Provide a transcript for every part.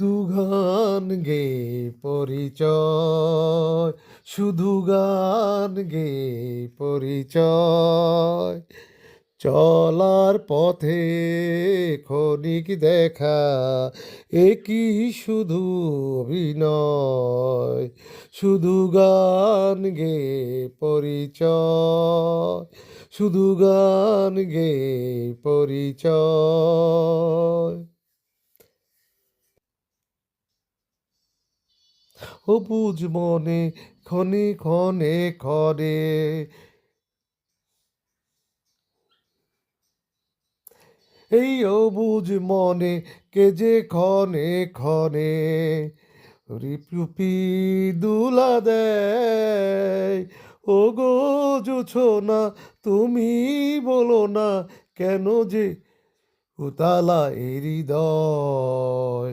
দুগান গে পরিচয়, শুধু গান গে পরিচয়। চলার পথে ক্ষণিক দেখা একই শুধু অভিনয়? শুধু গান গে পরিচয়, শুধু গান গে পরিচয়। অবুজ মনে ক্ষণে ক্ষণে ক্ষণে। এই অবুজ মনে কে যে ক্ষণে ক্ষণে রিপুপি দুলা দেয়। ও গো জুছো না, তুমি বলো না কেন যে উতালা এই হৃদয়।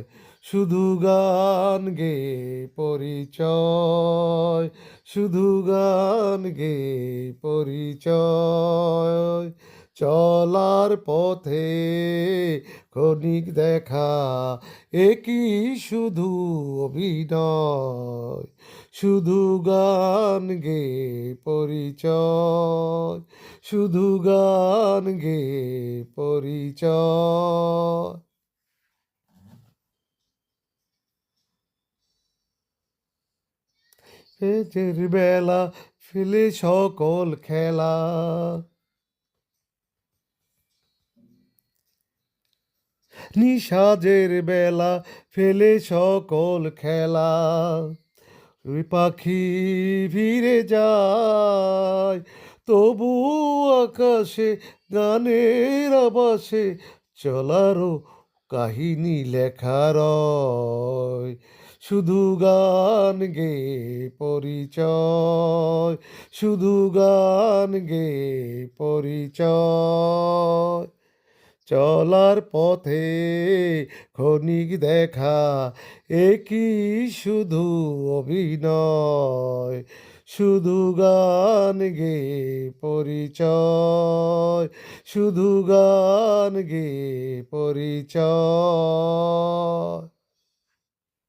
শুধু গান গে পরিচয়, শুধু গান গে পরিচয়। চলার পথে ক্ষণিক দেখা একই শুধু অভিনয়? শুধু গান গে পরিচয়, শুধু গান গে পরিচয়। সেচের বেলা, ফেলে সকল খেলা। নিষাজের বেলা, ফেলে সকল খেলা। ওই পাখি ফিরে যায়, তবু আকাশে, গানের আবাসে চলারও কাহিনী লেখার শুধু গান গে পরিচয়, শুধু গান গে পরিচয়। চলার পথে ক্ষণিক দেখা একই শুধু অভিনয়? শুধু গান গে পরিচয়, শুধু গান গে পরিচয়।